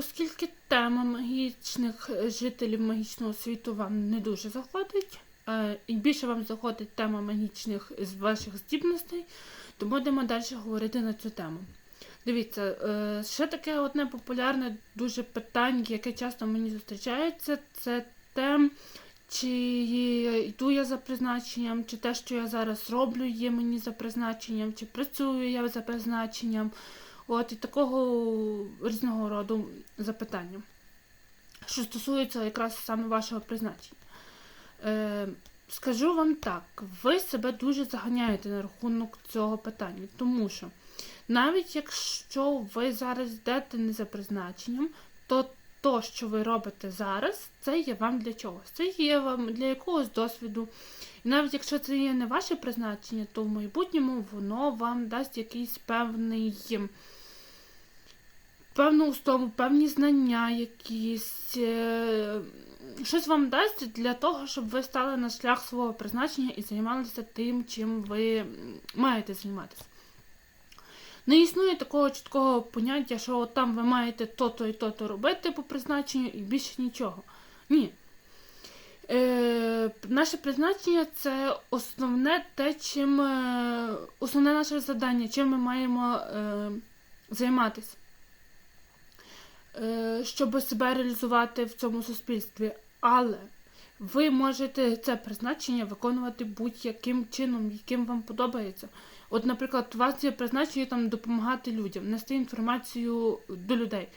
оскільки тема магічних е, жителів магічного світу вам не дуже заходить, е, і більше вам заходить тема магічних з ваших здібностей, то будемо далі говорити на цю тему. Дивіться, е, ще таке одне популярне дуже питання, яке часто мені зустрічається, це те, чи йду я за призначенням, чи те, що я зараз роблю, є мені за призначенням, чи працюю я за призначенням. От і такого різного роду запитання, що стосується якраз саме вашого призначення. Е, скажу вам так, ви себе дуже заганяєте на рахунок цього питання, тому що навіть якщо ви зараз йдете не за призначенням, то то, що ви робите зараз, це є вам для чогось. Це є вам для якогось досвіду. І навіть якщо це є не ваше призначення, то в майбутньому воно вам дасть якийсь певний певну установу, певні знання, якісь е, щось вам дасть для того, щоб ви стали на шлях свого призначення і займалися тим, чим ви маєте займатися. Не існує такого чіткого поняття, що от там ви маєте то-то і то-то робити по призначенню і більше нічого. Ні. Е, Наше призначення це основне те, чим е, основне наше завдання, чим ми маємо е, займатися, щоб себе реалізувати в цьому суспільстві. Але ви можете це призначення виконувати будь-яким чином, яким вам подобається. От, наприклад, у вас є призначення там допомагати людям, нести інформацію до людей.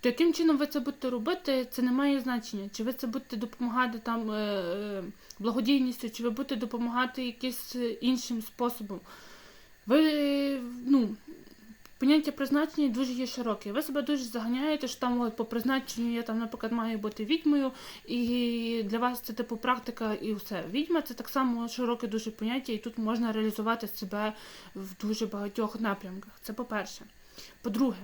То яким чином ви це будете робити, це не має значення. Чи ви це будете допомагати там е, е, благодійністю, чи ви будете допомагати якимось іншим способом. Ви, ну, поняття призначення дуже є широке. Ви себе дуже заганяєте, що там от, по призначенню я там, наприклад, маю бути відьмою, і для вас це типу практика і все. Відьма це так само широке дуже поняття, і тут можна реалізувати себе в дуже багатьох напрямках. Це по-перше. По-друге,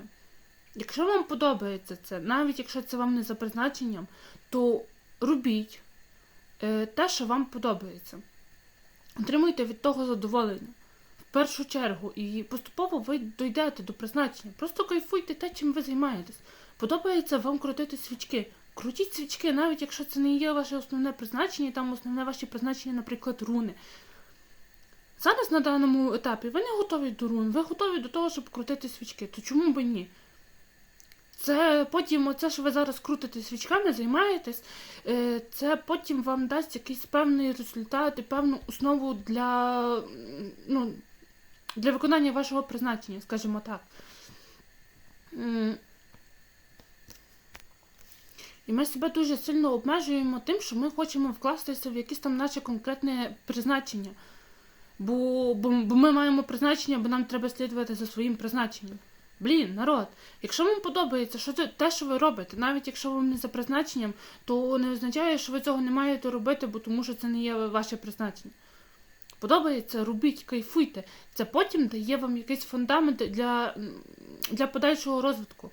якщо вам подобається це, навіть якщо це вам не за призначенням, то робіть е, те, що вам подобається. Отримуйте від того задоволення першу чергу, і поступово ви дійдете до призначення. Просто кайфуйте те, чим ви займаєтесь. Подобається вам крутити свічки. Крутіть свічки, навіть якщо це не є ваше основне призначення, там основне ваше призначення, наприклад, руни. Зараз на даному етапі ви не готові до рун, ви готові до того, щоб крутити свічки. То чому б ні? Це потім, оце, що ви зараз крутите свічками, займаєтесь, е, це потім вам дасть якийсь певний результат і певну основу для, ну, для виконання вашого призначення, скажімо так. І ми себе дуже сильно обмежуємо тим, що ми хочемо вкластися в якесь там наше конкретне призначення. Бо, бо, бо ми маємо призначення, бо нам треба слідувати за своїм призначенням. Блін, народ, якщо вам подобається що це, те, що ви робите, навіть якщо вам не за призначенням, то не означає, що ви цього не маєте робити, бо тому що це не є ваше призначення. Подобається, робіть, кайфуйте. Це потім дає вам якийсь фундамент для, для подальшого розвитку.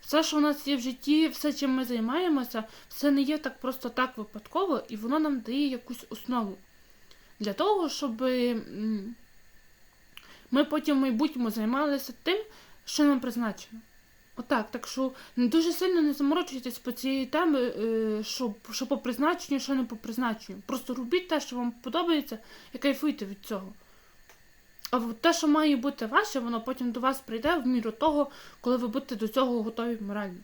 Все, що у нас є в житті, все, чим ми займаємося, все не є так просто так випадково, і воно нам дає якусь основу. Для того, щоб ми потім в майбутньому займалися тим, що нам призначено. Отак, так що дуже сильно не заморочуйтесь по цієї теми, е, що, що по призначенню, що не по призначенню. Просто робіть те, що вам подобається, і кайфуйте від цього. А те, що має бути ваше, воно потім до вас прийде в міру того, коли ви будете до цього готові морально.